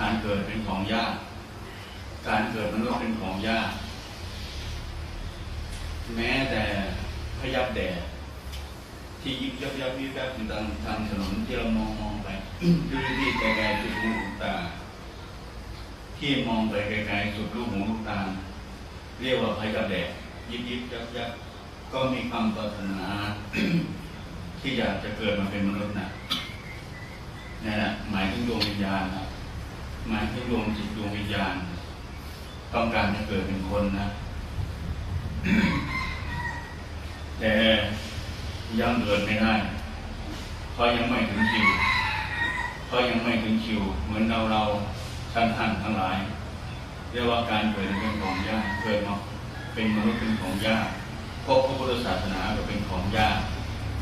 การเกิดเป็นของยาก การเกิดมนุษย์เป็นของยาก แม้แต่พยับแดดที่ยิบยับยับยิบยับอยู่ตามทางถนนที่เรามองมองไปดูที่ไกลๆสุดลูกตา ที่มองไปไกลๆสุดลูกหูลูกตา เรียกว่าพยับแดดยิบยิบยับยับก็มีความปรารถนาที่อยากจะเกิดมาเป็นมนุษย์นะนั่แหละหมายถึงดวงวิญญาณนะ หมายถึงดวงจิตดวงวิญญาณ ต้องการจะเกิดเป็นคนนะ แต่ยังเกิดไม่ได้เพราะยังไม่ถึงคิวเพราะยังไม่ถึงคิว เหมือนเราเราท่านท่านทั้งหลาย เรียกว่าการเกิดเป็นของยากเกิดมาเป็นมนุษย์เป็นของยากพบพระพุทธศาสนาก็เป็นของยาก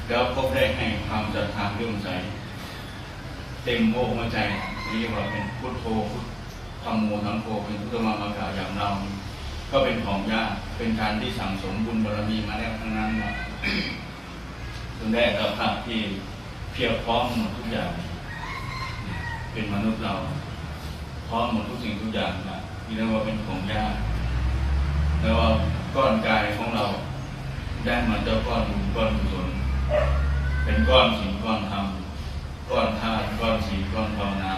แล้วพบได้ให้ความศรัทธาเรื่องใสเต็มโมกหัวใจ เรียกว่าเป็นพุทโธพุทธรรมโมทังโฆเป็นพุทธมามากาอย่างเราก็เป็นของยากเป็นการที่สั่งสมบุญบารมีมาแล้วทั้งนั้นนะถึงได้รับภาพที่เพียบพร้อมหมดทุกอย่าง เป็นมนุษย์เรา พร้อมหมดทุกสิ่งทุกอย่างนะนี่เรียกว่าเป็นของยากแล้วว่าก้อนกายของเราได้มาเจ้าก้อนบุญก้อนกุศลเป็นก้อนสิ่งก้อนธรรมก้อนธาตุก้อนสีลก้อนภาวนา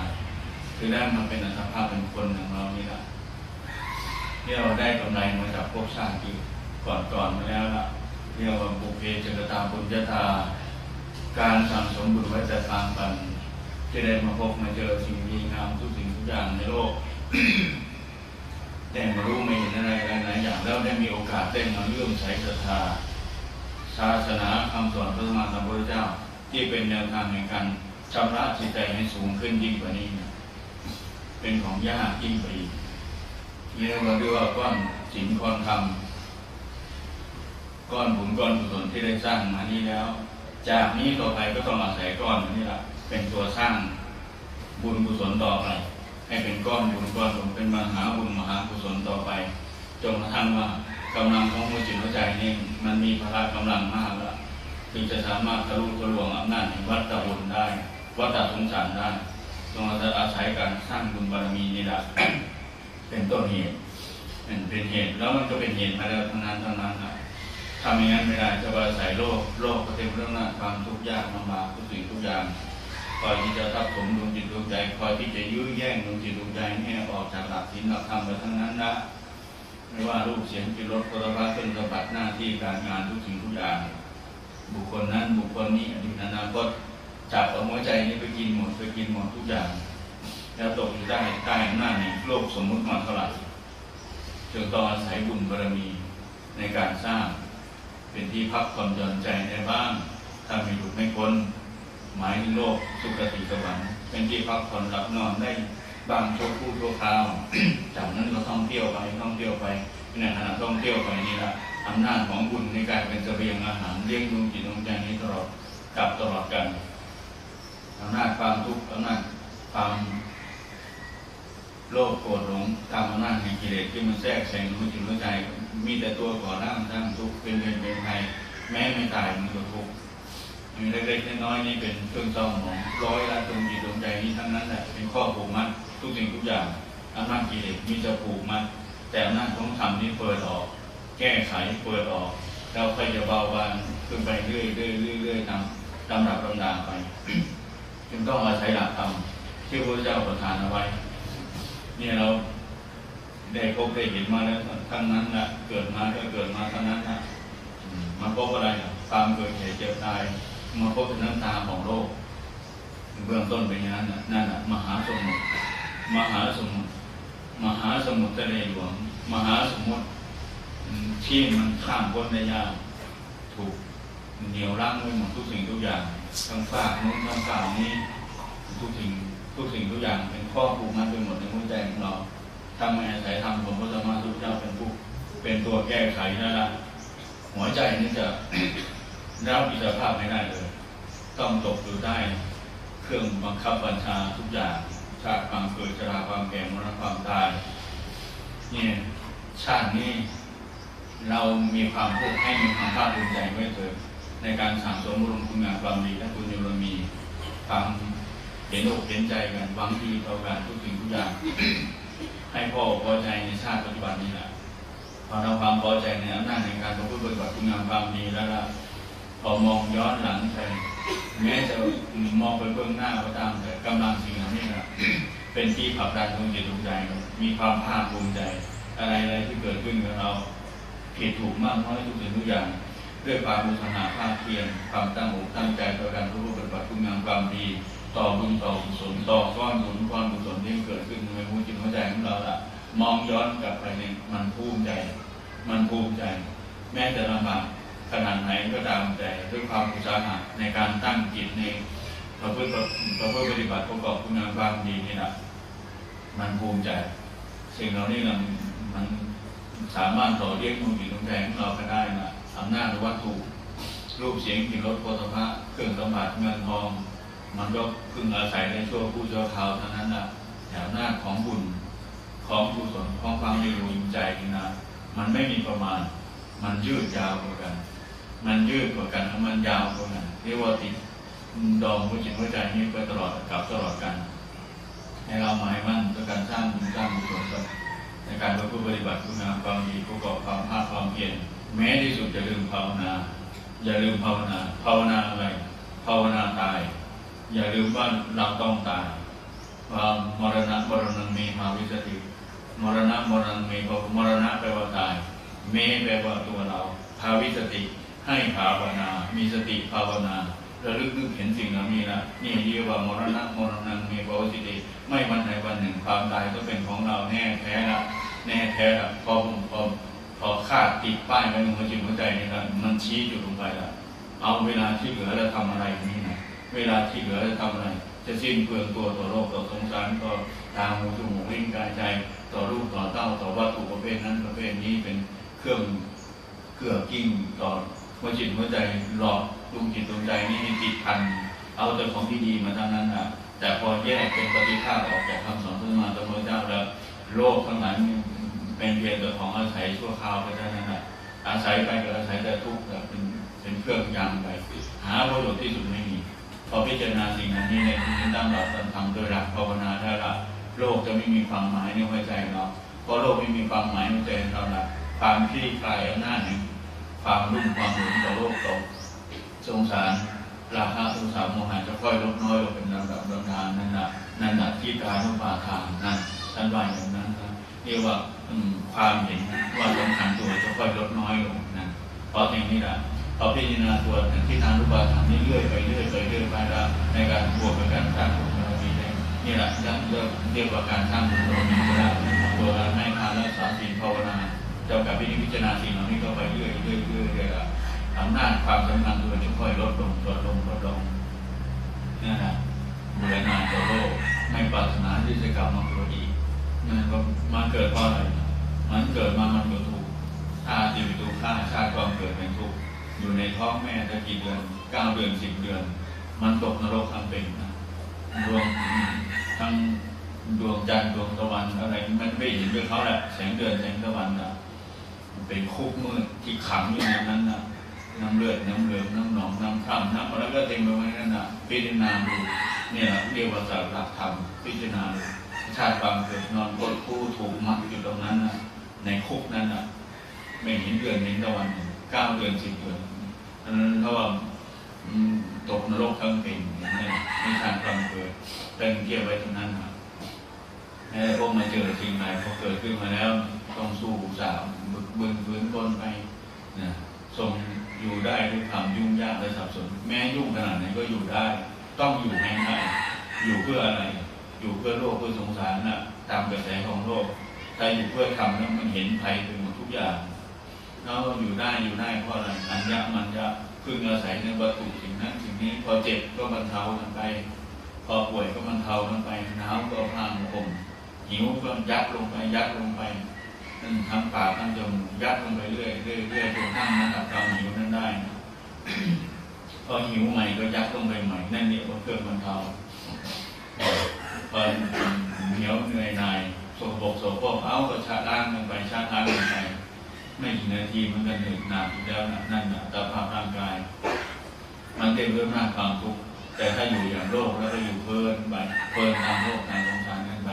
คือได้มาเป็นอัตภาพเป็นคนของเรานี่แหละที่เราได้กำไรมาจากภพชาติที่ก่อนมาแล้วล่ะเรียกว่าบุพเพจกตาบุญญาตาการสั่งสมบุญไว้แต่ทางกันจะได้มาพบมาเจอสิ่งดีงามทุกสิ่งทุกอย่างในโลกแต่มารู้ไม่เห็นอะไรหลายๆอย่างแล้วได้มีโอกาสได้มาเลื่อมใสศรัทธาศาสนาคำสอนพระสัมมาสัมพุทธเจ้า ที่เป็นแนวทางในการชำระจิตใจให้สูงขึ้นยิ่งกว่านี้ เป็นของยากยิ่งไปอีกนี่เรียกว่าเรียกว่าก้อนสินก้อนธรรมก้อนบุญก้อนกุศลที่ได้สร้างมานี้แล้ว จากนี้ต่อไปก็ต้องอาศัยก้อนนี้แหละเป็นตัวสร้างบุญกุศลต่อไป ให้เป็นก้อนบุญก้อนบุญเป็นมหาบุญมหากุศลต่อไป จนกระทั่งว่ากำลังของหัวจิตหัวใจนี่มันมีพละกำลังมากแล้วถึงจะสามารถทะลุทะลวงอำนาจแห่งวัฏฏบุญได้ วัฏฏสงสารได้ ต้องอาศัยการสร้างบุญบารมีนี่แหละเป็นต้นเหตุเป็นเหตุแล้วมันก็เป็นเหตุมาแล้วทั้งนั้นทั้งนั้นนะทำอย่างนั้นไม่ได้จะอาศัยโลกโลกก็เต็มเรื่องหน้าความทุกข์ยากลำบากทุกสิ่งทุกอย่างคอยที่จะทับถมดวงจิตดวงใจคอยที่จะยื้อแย่งดวงจิตดวงใจให้ออกจากหลักศีลหลักธรรมไปทั้งนั้นนะไม่ว่ารูปเสียงกลิ่นรสโผฏฐัพพะเป็นสมบัติหน้าที่การงานทุกสิ่งทุกอย่าง บุคคลนั้นบุคคลนี้อดีตอนาคต จับเอาหัวใจนี้ไปกินหมดไปกินหมดทุกอย่าง แล้วตกอยู่ใต้ใต้อำนาจในโลกสมมุติมาเท่าไหร่จึงต้องอาศัยบุญบารมีในการสร้าง เป็นที่พักผ่อนหย่อนใจได้บ้างถ้าม่หลุดไม่พ้นหมายถึงโลกสุคติสวรรค์เป็นที่พักผ่อนหลับนอนได้บางชั่วคู่ชั่วคราวจากนั้นก็ท่องเที่ยวไปท่องเที่ยวไปในขณะท่องเที่ยวไปนี่ละอำนาจของบุญในการเป็นเสบียงอาหารเลี้ยงดวงจิตดวงใจนี้ตลอดกับตลอดกัน อำนาจความทุกข์อำนาจความโลภโกรธหลงตามอำนาจแห่งกิเลสที่มันแทรกแซงหัวจิตหัวใจ มีแต่ตัวก่อร่างสร้างทุกข์เป็นเวรเป็นภัยแม้ไม่ตายมันก็ทุกข์มีเล็กๆน้อยๆนี่เป็นเครื่องเศร้าหมองร้อยละดวงจิตดวงใจนี้ทั้งนั้นแหละเป็นข้อผูกมัดทุกสิ่งทุกอย่างอำนาจกิเลสมีจะผูกมัดแต่อำนาจของธรรมนี่เปิดออก แก้ไขเปิดออกแล้วค่อยจะเบาบางขึ้นไปเรื่อยๆเรื่อยๆเรื่อยๆตามตามหลักตำนานไป จึงต้องอาศัยหลักธรรมที่พระเจ้าประทานเอาไว้ เนี่ยเราได้พบได้เห็นมาแล้วทั้งนั้นนะเกิดมาก็เกิดมาทั้งนั้นนะมาพบอะไรความเกิดเหตุเจ็บตายมาพบเป็นน้ำตาของโลก เบื้องต้นเป็นอย่างนั้นนะนั่นนะมหาสมุทรมหาสมุทรมหาสมุทรทะเลหลวงมหาสมุทรที่มันข้ามพ้นได้ยากถูกเหนี่ยวรั้งไว้หมดทุกสิ่งทุกอย่าง ทั้งฝากนู้นทั้งฝากนี้ทุกสิ่งทุกสิ่งทุกอย่างเป็นข้อผูกมัดไปหมดในหัวใจของเราถ้าไม่อายธรรมของพระสัมมาสัมพุทธเจ้าเป็นผู้เป็นตัวแก้ไขนั่นละหัวใจนี่จะรับอิสรภาพไม่ได้เลย ต้องตกอยู่ใต้เครื่องบังคับบัญชาทุกอย่างชาติความเกิดชราความแก่มรณะความตายเนี่ยชาตินี้เรามีความภาคให้มีความภาคภูมิใจไว้เถิด ในการสั่งสมบุญคุณงามความดีและคุณยรมีความเห็นอกเห็นใจกันหวังดีต่อกันทุกสิ่งทุกอย่าง ให้พ่อพอใจในชาติปัจจุบันนี้แหละพอเราความพอใจในอำนาจในการประพฤติปฏิบัติคุณงามความดีแล้วล่ะพอมองย้อนหลังไปแม้จะมองไปเบื้องหน้าก็ตามแต่กำลังสิ่งเหล่านี้นะเป็นที่ผลักดันดวงจิตดวงใจ มีความภาคภูมิใจ อะไรอะไรที่เกิดขึ้นกับเราผิดถูกมากน้อยทุกสิ่งทุกอย่าง ด้วยความมุทนาภาคเพียรความตั้งอกตั้งใจต่อการรู้ปฏิบัติคุณงามความดี ต่อบุญต่อกุศลต่อก้อนบุญก้อนกุศลที่เกิดขึ้นในหัวจิตหัวใจของเราละมองย้อนกลับไปเนี่ยมันภูมิใจ มันภูมิใจ แม้จะลำบากขนาดไหนก็ตามแต่ด้วยความอุตสาหะในการตั้งจิตในประพฤติประพฤติปฏิบัติประกอบคุณงามความดีนี่แหละมันภูมิใจ สิ่งเหล่านี้นะมันสามารถต่อเลี้ยงดวงจิตดวงใจของเราก็ได้นะ อำนาจวัตถุรูปเสียงกลิ่นรสโผฏฐัพพะเครื่องสมผัสเงินทอง มันก็พึงอาศัยในช่วงผู้เจ้าคราวเท่านั้นแหละแถวหน้าของบุญของกุศลของความมีรู้ใจนี่นะ มันไม่มีประมาณ มันยืดยาวกว่ากัน มันยืดกว่ากันแล้วมันยาวกว่ากันเรียกว่าติดดองหัวจิตหัวใจนี้ไปตลอดกับตลอดกัน ให้เราหมายมั่นด้วยการสร้างบุญสร้างกุศลกันในการประพฤติปฏิบัติคุณงามความดีประกอบความภาคความเพียร แม้ที่สุดจะลืมภาวนา อย่าลืมภาวนา ภาวนาอะไร ภาวนาตาย อย่าลืมว่าเราต้องตายความมรณะมรณะมีมาวิสติมรณะมรณะมีพมรณะแปลว่าตาย เมแปลว่าตัวเรา ภาวิสติให้ภาวนา มีสติภาวนาระลึกนึกเห็นสิ่งเหล่านี้นะนี่เรียกว่ามรณะมรณะมีภาวิสติไม่วันใดวันหนึ่งความตายก็เป็นของเราแน่แท้ละแน่แท้ละพอพอ พอคาดติดป้ายไว้ในหัวจิตหัวใจนี่นะมันชี้จุดลงไปละเอาเวลาที่เหลือแล้วทำอะไรนี่นะเวลาที่เหลือแล้วทำอะไร จะสิ้นเปลืองตัวต่อโลกต่อสงสารต่อตาหูจมูกลิ้นกายใจ ต่อรูปต่อเต้าต่อวัตถุประเภทนั้นประเภทนี้เป็นเครื่องเกลือกิ้งต่อหัวจิตหัวใจหลอกดวงจิตดวงใจนี่ติดพันเอาแต่ของที่ดีมาทั้งนั้นนะแต่พอแยกเป็นปฏิภาออกจากคำสอนพระมาตมเจ้าแล้วโลกทั้งหลายนี่ เป็นเพียงแต่ของอาศัยชั่วคราวไปเท่านั้นนะอาศัยไปก็อาศัยแต่ทุกข์แบบเป็นเป็นเครื่องยางไปหาประโยชน์ที่สุดไม่มีพอพิจารณาสิ่งนั้นนี่ในที่นี้ตั้งหลักทำโดยหลักภาวนาได้ละโลกจะไม่มีความหมายในหัวใจเราเพราะโลกไม่มีความหมายในใจเราละความคลี่คลายอำนาจแห่งความรุ่มความหลงต่อโลกต่อสงสารราคะสงสารโมหะจะค่อยลดน้อยลงเป็นลำดับลำดานนั่นนะนั่นนะที่การุปาทานนั่นท่านว่าอย่างนั้นนะเรียกว่า ความเห็นว่าสำคัญตัวจะค่อยลดน้อยลงนั่นเพราะอย่างนี้แหละพอพิจารณาตัวที่ทางรูปธรรมนี่เรื่อยไปเรื่อยไปเรื่อยไปแล้วในการบวกกับการสร้างบุญบารมีได้นี่แหละเรียกเรียกว่าการสร้างบุญบารมีก็ได้ตัวการให้ทานรักษาศีลภาวนาเจ้ากับพิจารณาสิ่งเหล่านี้ก็ไปเรื่อยเรื่อยเรื่อยเรื่อยละอำนาจความสำคัญตัวจะค่อยลดลงลดลงลดลงนี่นะเบื่อหน่ายต่อโลกไม่ปรารถนาที่จะกลับมาเกิดอีก นั่นมาเกิดเพราะอะไร มันเกิดมามันก็ถูกถ้าจิตวิตูฆ่าชาติความเกิดเป็นทุกข์อยู่ในท้องแม่ได้กี่เดือนเก้าเดือนสิบเดือน มันตกนรกทั้งเป็นนะดวงทั้งดวงจันทร์ดวงตะวันอะไรมันไม่เห็นด้วยเขาแหละแสงเดือนแสงตะวันนะมันเป็นคุกมืดที่ขังอยู่ในนั้นนะน้ำเลือดน้ำเหลืองน้ำหนองน้ำคร่ำน้ำอะไรก็เต็มไปหมดนั่นนะพิจารณาดูเนี่ยเรียกว่าสารหลักธรรมพิจารณาดู ชาติความเกิดนอนกดคู่ถูกมัดอยู่ตรงนั้นนะในคุกนั้นนะไม่เห็นเดือนเห็นตะวันเก้าเดือนสิบเดือนอันนั้นเขาว่าตกนรกทั้งเป็นอย่นี้ไม่ทางความเกิดเป็นเกี่ยวไว้ตรงนั้นครับไอ้พวกมาเจอสิ่งใดพอเกิดขึ้นมาแล้ว ต้องสู้สาวบึกบึนฝืนทนไปนะทรงอยู่ได้ด้วยความยุ่งยากและสับสน แม้ยุ่งขนาดไหนก็อยู่ได้ ต้องอยู่ให้ได้อยู่เพื่ออะไร อยู่เพื่อโลกเพื่อสงสารนะตามกระแสของโลกถ้าอยู่เพื่อทำแล้วมันเห็นภัยไปหมดทุกอย่างเราอยู่ได้อยู่ได้เพราะอะไรอัญญะมันจะพึ่งอาศัยในวัตถุสิ่งนั้นสิ่งนี้พอเจ็บก็บรรเทามันไป พอป่วยก็บรรเทามันไปหนาวก็ผ้ามาห่มหิวก็ยัดลงไปยัดลงไปนั่นทั้งปากทั้งจมูกยัดลงไปเรื่อยเรื่อยเรื่อยจนทั้งนั้นดับความหิวนั้นได้พอหิวใหม่ก็ยัดลงไปใหม่นั่นเนี่ยว่าเครื่องบรรเทา พอเหนียวเหนื่อยหน่ายโสบกโสโครกเอาก็ชาล้างลงไปชาล้างลงไปไม่กี่นาทีมันก็เหนื่อยหนักแล้วนะนั่นนะสภาพร่างกาย มันเต็มด้วยหน้าความทุกข์แต่ถ้าอยู่อย่างโลกแล้วก็อยู่เพลินไปเพลินตามโลกตามสงสารกันไป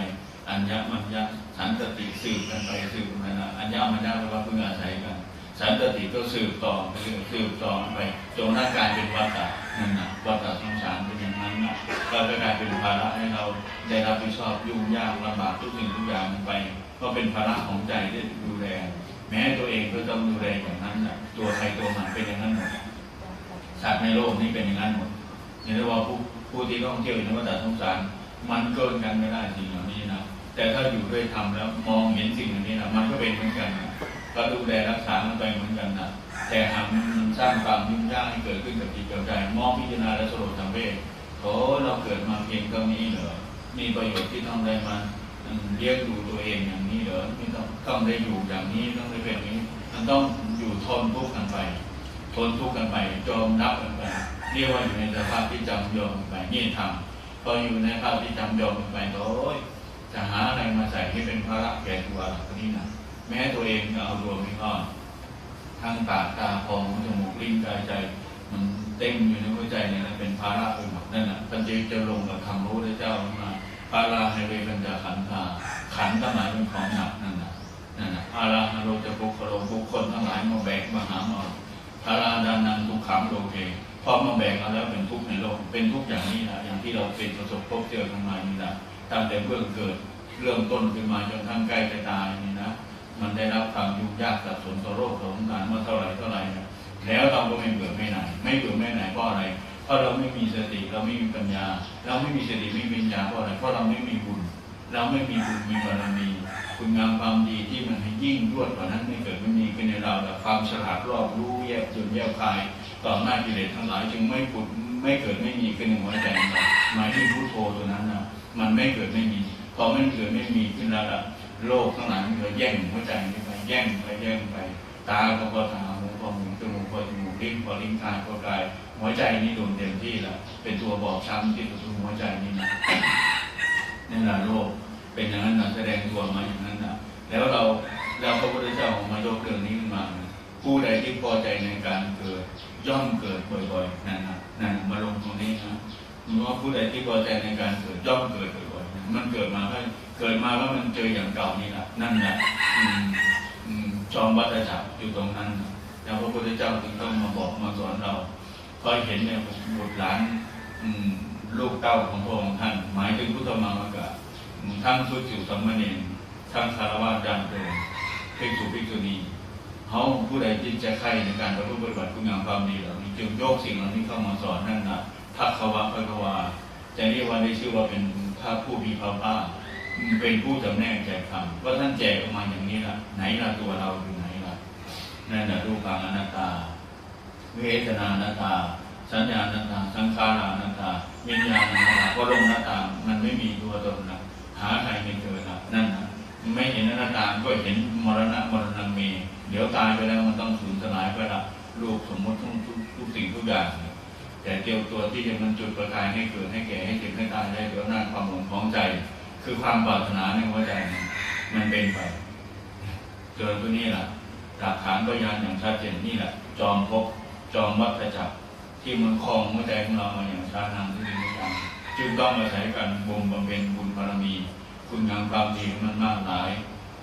อัญญมัญญะสันติสืบกันไปสืบกันไปนะอัญญมัญญะแปลว่าพึ่งอาศัยกัน สันตติก็สืบต่อไปเรื่อยสืบต่อไปจนหน้ากายเป็นวัฏฏะนั่นนะวัฏฏะสงสารเป็นอย่างนั้นนะเราจะกลายเป็นภาระให้เราได้รับผิดชอบยุ่งยากลำบากทุกสิ่งทุกอย่างไป ก็เป็นภาระของใจที่ดูแลแม้ตัวเองก็ต้องดูแลอย่างนั้นนะตัวใครตัวมันเป็นอย่างนั้นหมดสัตว์ในโลกนี้เป็นอย่างนั้นหมดนี่เรียกว่าผู้ผู้ที่ท่องเที่ยวในวัฏฏะสงสาร มันเกินกันไม่ได้สิ่งเหล่านี้นะแต่ถ้าอยู่ด้วยธรรมแล้วมองเห็นสิ่งเหล่านี้นะมันก็เป็นเหมือนกันนะ ก็ดูแลรักษามันไปเหมือนกันนะแต่หากมันสร้างความยุ่งยากให้เกิดขึ้นกับจิตกับใจมองพิจารณาและสรุปทางเวทโอ้เราเกิดมาเพียงเท่านี้เหรอมีประโยชน์ที่ต้องได้มาเลี้ยงดูตัวเองอย่างนี้เหรอไม่ต้องต้องได้อยู่อย่างนี้ต้องได้เป็นอย่างนี้ มันต้องอยู่ทนทุกข์กันไป ทนทุกข์กันไปยอมรับกันไปเรียกว่าอยู่ในสภาพที่จำยอมไปนี่ทำพออยู่ในสภาพที่จำยอมไปโอ้ยจะหาอะไรมาใส่ให้เป็นภาระแก่ตัวเราคนนี้นะ แม้ตัวเองก็เอารวมไม่รอดทั้งปากตาคอหูจมูกลิ้นกายใจ มันเต็มอยู่ในหัวใจเนี่ยนะเป็นภาระไปหมดนั่นแหละปัญญจะลงกับคำรู้ได้เจ้ามาภาราให้เวบัญจขันธาขันธ์ก็หมายเป็นของหนักนั่นนะนั่นนะอาราฮาโรจะปุคลบุคคลทั้งหลายมาแบกมาหามาอาราดานังทุกขังโลเกพอมาแบ่งกันแล้วเป็นทุกข์ในโลกเป็นทุกข์อย่างนี้นะอย่างที่เราเป็นประสบพบเจอกันมานี่นะตั้งแต่เบื้องเกิดเริ่มต้นขึ้นมาจนทั้งใกล้จะตายนี่นะ มันได้รับความยุ่งยากสับสนต่อโรคต่อสงสารมาเท่าไหร่เท่าไหร่นะแล้วเราก็ไม่เบื่อไม่หน่ายไม่เบื่อไม่หน่ายเพราะอะไรเพราะเราไม่มีสติเราไม่มีปัญญา เราไม่มีสติไม่มีปัญญาเพราะอะไรเพราะเราไม่มีบุญเราไม่มีบุญมีบารมีคุณงามความดีที่มันให้ยิ่งยวดกว่านั้นไม่เกิดไม่มีขึ้นในเราแต่ความฉลาดรอบรู้แยกจนแยกคายต่อหน้ากิเลสทั้งหลายจึงไม่ผุดไม่เกิดไม่มีขึ้นในหัวใจของเราหมายถึงพุทโธตัวนั้นนะมันไม่เกิดไม่มีพอไม่เกิดไม่มีขึ้นแล้ว โลกทั้งหลายมันก็แย่งหัวใจนี้ไปแย่งไปแย่งไป ตาก็พอตาหูพอหูจมูกพอจมูกลิ้นพอลิ้นกายพอกาย หัวใจนี่โดนเต็มที่แล้วเป็นตัวบอบช้ำที่สุดหัวใจนี่นะนี่แหละโลกเป็นอย่างนั้นนะแสดงตัวมาอย่างนั้นนะแล้วเราเราพระพุทธเจ้ามายกเรื่องนี้ขึ้นมา ผู้ใดที่พอใจในการเกิดย่อมเกิดบ่อยๆนั่นนะนั่นมาลงตรงนี้นะ ว่าผู้ใดที่พอใจในการเกิดย่อมเกิดบ่อยๆมันเกิดมาก็เกิดมาแล้วมันเจออย่างเก่านี่แหละนั่นแหละจอมวัฏจักรอยู่ตรงนั้นแล้วพระพุทธเจ้าจึงต้องมาบอกมาสอนเราคอยเห็นเนี่ยบุตรหลานลูกเต้าของพระองค์ท่านหมายถึงพุทธมามกะทั้งสุจิสัมมเนรทั้งคารวะญาติโยมภิกษุภิกษุณีเขาผู้ใดที่จะใคร่ในการประพฤติปฏิบัติคุณงามความดีเหล่านี้จึงโยกสิ่งเหล่านี้เข้ามาสอนนั่นนะ ทักขวะพระกวาจะเรียกว่าได้ชื่อว่าเป็นพระผู้มีพระภาคเป็นผู้จำแนกแจกธรรมว่าท่านแจกออกมาอย่างนี้ละไหนละตัวเราอยู่ไหนละนั่นแหละรูปางอนัตตาเวทนานัตตา สัญญาอนัตตา สังขารอนัตตาวิญญาณนัตตาพระลงนัตตา มันไม่มีตัวตนนะหาใครไม่เจอนะนั่นนะไม่เห็นอนัตตาก็เห็นมรณะมรณะเม เดี๋ยวตายไปแล้วมันต้องสูญสลายไปละรูปสมมติทุกทุกสิ่งทุกอย่าง แต่เดียวตัวที่จะมันจุดประกายให้เกิดให้แก่ให้เจ็บให้ตายได้ด้วยหน้าจความหลงของใจ คือความปรารถนาในหัวใจมันมันเป็นไปเจอตัวนี้แหละหลักฐานพยานอย่างชัดเจนนี่แหละ จอมภพจอมวัฏจักรที่มันคลองหัวใจของเรามาอย่างช้านานทุกสิ่งทุกอย่างจึงต้องอาศัยกันบ่มบำเพ็ญบุญบารมี คุณงามความดีมันมากหลาย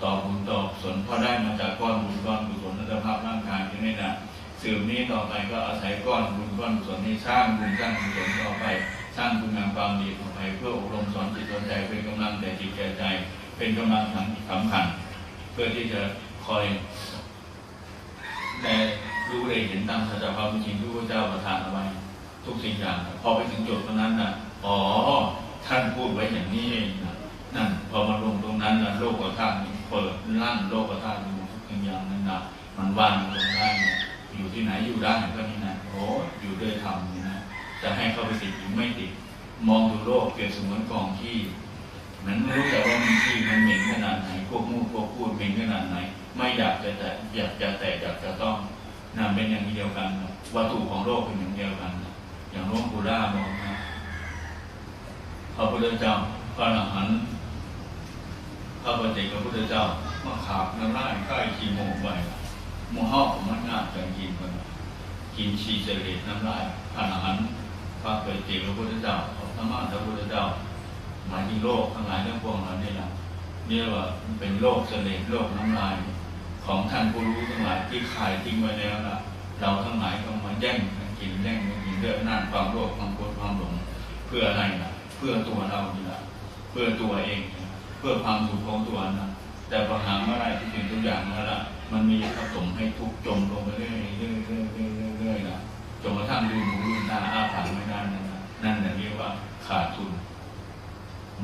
ต่อบุญต่อกุศลเพราะได้มาจากก้อนบุญก้อนกุศลนัตภาพร่างกายที่นี่นะ สืบนี้ต่อไปก็อาศัยก้อนบุญก้อนกุศลนี้สร้างบุญสร้างกุศลต่อไป สร้างคุณงามความดีต่อไปเพื่ออบรมสอนจิตสอนใจเป็นกำลังแต่จิตแก่ใจเป็นกำลังสำคัญ เพื่อที่จะคอยได้รู้ได้เห็นตามสัจธรรมจริงที่พระเจ้าประทานเอาไว้ทุกสิ่งอย่างพอไปถึงจุดตรงนั้นนะอ๋อท่านพูดไว้อย่างนี้นะนั่นพอมาลงตรงนั้นนะโลกธาตุนี่เปิดลั่นโลกธาตุดูทุกสิ่งอย่างนั้นนะมันว่างลงได้ อยู่ที่ไหนอยู่ได้ก็นี่นะโอ้อยู่ด้วยธรรมนี่นะจะให้เข้าไปติดหรือไม่ติด มองดูโลกเปรียบเสมือนกองขี้มันไม่รู้แต่ว่ามันขี้มันเหม็นขนาดไหนพวกมูดพวกพูดเหม็นขนาดไหน ไม่อยากจะแต่อยากจะแต่อยากจะต้องนั่นเป็นอย่างเดียวกัน วัตถุของโลกเป็นอย่างเดียวกัน อย่างหลวงปู่ล่ามองนะพระพุทธเจ้าพระอรหันต์พระปฏิเจกพระพุทธเจ้ามาขาบน้ำลายใกล้ขีโมกไว้ห มูห่อของมันงาบจังกินคนกินชีเสลดน้ำลายพระอรหันต์พระเกิดเจิตพระพุทธเจ้าของธรรมะพระพุทธเจ้าหมายถึงโลกทั้งหลายทั้งปวงเหล่านี้แหละเรียว่าเป็นโลกเสลดโลกน้ำลาย ของท่านผู้รู้ทั้งหลายที่ขายทิ้งไว้แล้วล่ะ เราทั้งหลายก็มาแย่งกินแย่งกินเรื่องนั่นความโลภความโกรธความหลงเพื่ออะไรล่ะ เพื่อตัวเรานี่ละเพื่อตัวเอง เพื่อความสุขของตัวนะแต่พอหาเมื่อไรทุกสิ่งทุกอย่างเมื่อไร มันมีผสมให้ทุกจมลงไปเรื่อยๆเรื่อยๆเรื่อยๆเรื่อยนะจนกระทั่งดูหนูลืมตาอ้าปากไม่ได้นั่นนะนั่นแหละเรียกว่าขาดทุน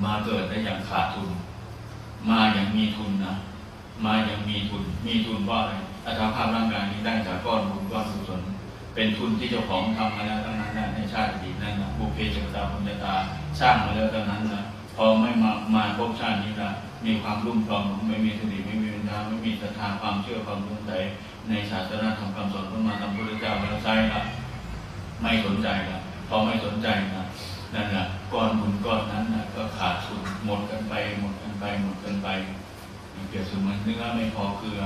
มาเกิดได้อย่างขาดทุน มาอย่างมีทุนนะมาอย่างมีทุน มีทุนเพราะอะไรอัตราภาพร่างกายนี้ได้จากก้อนบุญก้อนกุศลเป็นทุนที่เจ้าของทำมาแล้วทั้งนั้นนะในชาติอดีตนั่นนะบุพเพจักตาพุญญาตาสร้างมาแล้วทั้งนั้นนะพอไม่มามาพบชาตินี้นะ มีความรุ่มรองไม่มีสติไม่มีปัญญาไม่มีศรัทธาความเชื่อความรู้ใจในศาสนาธรรมคำสอนของมาทำพุทธเจ้าแล้วใช่ละไม่สนใจละพอไม่สนใจนะนั่นแหละก้อนบุญก้อนนั้นนะก็ขาดทุนหมดกันไป หมดกันไปหมดกันไปเปรียบเสมือนเนื้อไม่พอเกลือ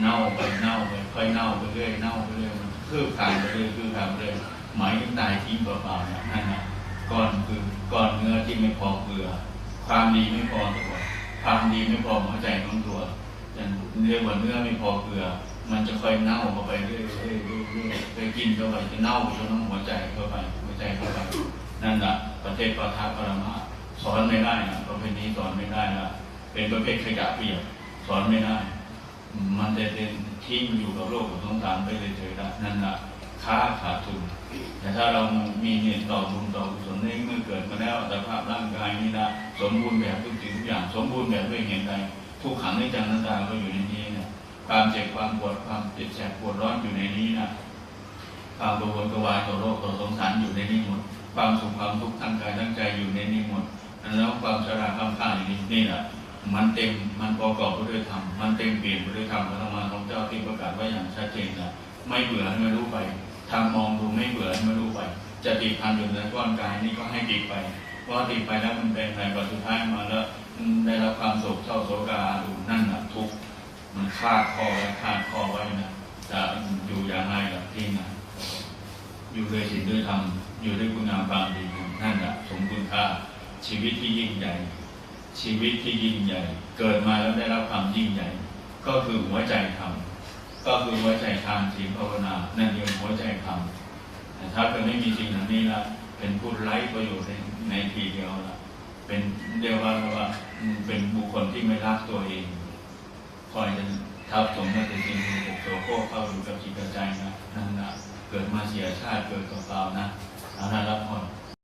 เน่าไปเน่าไปค่อยเน่าไปเรื่อยเน่าไปเรื่อยมันคืบคลานไปเรื่อยคืบคลานไปเรื่อยหมายถึงตายทิ้งเปล่าๆนะนั่นนะก้อนคือก้อนเนื้อที่ไม่พอเกลือ ความดีไม่พอตัว ดีไม่พอหัวใจของตัวอย่างเรียกว่าเนื้อไม่พอเกลือ มันจะค่อยเน่าเข้าไปเรื่อยๆเรื่อยๆเรื่อยไปกินเข้าไปจะเน่าจนน้ำหัวใจเข้าไปหัวใจเข้าไปนั่นแหละประเทศปทาปรมาสอนไม่ได้นะประเพณีสอนไม่ได้นะเป็นประเภทขยะเปียกสอนไม่ได้ มันจะเป็นทิ้งอยู่กับโลกกับสงสารไปเลยเฉยๆละนั่นแหละ ค่าขาดทุน แต่ถ้าเรามีเงินต่อบุญต่อกุศลในเมื่อเกิดมาแล้วแต่ภาพร่างกายนี้นะสมบูรณ์แบบทุกสิ่งทุกอย่างสมบูรณ์แบบด้วยเหตุใดทุกขังในจังนันตาก็อยู่ในนี้นะความเจ็บความปวดความเจ็บแสบปวดร้อนอยู่ในนี้นะความกังวลกระวายต่อโรคต่อสงสารอยู่ในนี้หมดความสุขความทุกข์ทางกายทางใจอยู่ในนี้หมดแล้วความชราความข้าอยู่ในนี่แหละมันเต็มมันประกอบไปด้วยธรรมมันเต็มเปลี่ยนไปด้วยธรรมพระธรรมของเจ้าที่ประกาศไว้อย่างชัดเจนนะไม่เบื่อไม่รู้ไป ทางมองดูไม่เบื่อไม่รู้ไป จะติดพันอยู่ในก้อนกายนี่ก็ให้ติดไปเพราะว่าติดไปแล้วมันเป็นในปัจจุบันมาแล้วได้รับความโศกเศร้าโศกาดูนั่นนะทุกข์มันคาดคอไว้คาดคอไว้นะจะอยู่อย่างไรกับที่นะอยู่ด้วยศีลด้วยธรรมอยู่ด้วยคุณงามความดีนั่นน่ะสมคุณค่าชีวิตที่ยิ่งใหญ่ ชีวิตที่ยิ่งใหญ่ เกิดมาแล้วได้รับความยิ่งใหญ่ ก็คือหัวใจธรรม ก็คือหัวใจทานศีลภาวนานั่นเองหัวใจธรรมแต่ถ้าเกิดไม่มีสิ่งเหล่านี้ละเป็นผู้ไร้ประโยชน์ในในทีเดียวละเป็นเรียกว่าว่าเป็นบุคคลที่ไม่รักตัวเองคอยจะทับถมแต่สิ่งที่โสโครกเข้าอยู่กับจิตกับใจนะนั่นนะเกิดมาเสียชาติเกิดกับเปล่านะอาละรับพร